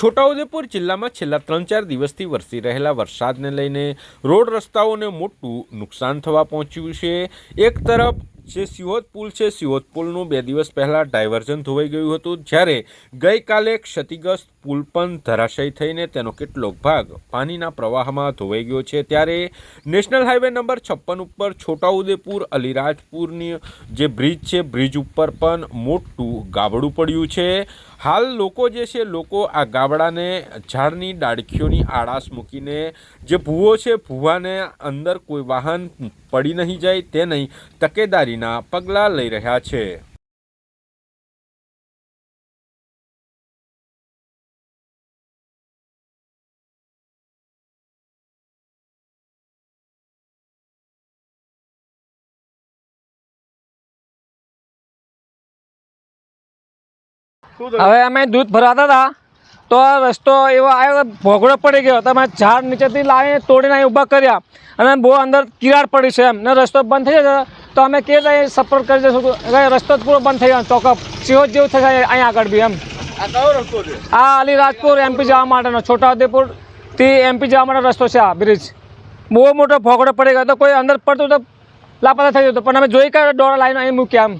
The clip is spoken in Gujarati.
છોટાઉદેપુર જિલ્લામાં છેલ્લા ત્રણ ચાર દિવસથી વરસી રહેલા વરસાદને લઈને રોડ રસ્તાઓને મોટું નુકસાન થવા પહોંચ્યું છે. એક તરફ જે સિહોદ પુલ છે સિહોદ પુલનું બે દિવસ પહેલાં ડાયવર્ઝન ધોવાઈ ગયું હતું, જ્યારે ગઈકાલે ક્ષતિગ્રસ્ત પુલ પણ ધરાશયી થઈને તેનો કેટલોક ભાગ પાણીના પ્રવાહમાં ધોવાઈ ગયો છે. ત્યારે નેશનલ હાઈવે નંબર છપ્પન ઉપર છોટાઉદેપુર, અલીરાજપુરની જે બ્રિજ છે, બ્રિજ ઉપર પણ મોટું ગાબડું પડ્યું છે. હાલ લોકો જે છે, લોકો આ ગાબડાને ઝાડની ડાળખીઓની આડાશ મૂકીને જે ભૂવો છે, ભૂવાને અંદર કોઈ વાહન પડી નહીં જાય, તે નહીં તકેદારીના પગલાં લઈ રહ્યા છે. હવે અમે દૂધ ભરાતા હતા, તો રસ્તો એવો આવ્યો ભોગડો પડી ગયો. તો અમે ઝાડ નીચેથી લાવીને તોડીને અહીં ઊભા કર્યા. અને બહુ અંદર કિરાડ પડી છે એમ. ને રસ્તો બંધ થઈ જશે. તો અમે કે રીતે સપોર્ટ કરી દઈશું રસ્તો જ પૂરો બંધ થઈ ગયો તો સિહોજ જેવું થશે અહીંયા આગળ બી એમ. આ અલીરાજપુર એમપી જવા માટેનો છોટાઉદેપુરથી એમપી જવા માટે રસ્તો છે આ બ્રિજ બહુ મોટો ભોગડો પડી ગયો. તો કોઈ અંદર પડતું તો લાપતા થઈ જતો. પણ અમે જોઈ કે દોડા લાઈન અહીં મૂક્યા એમ.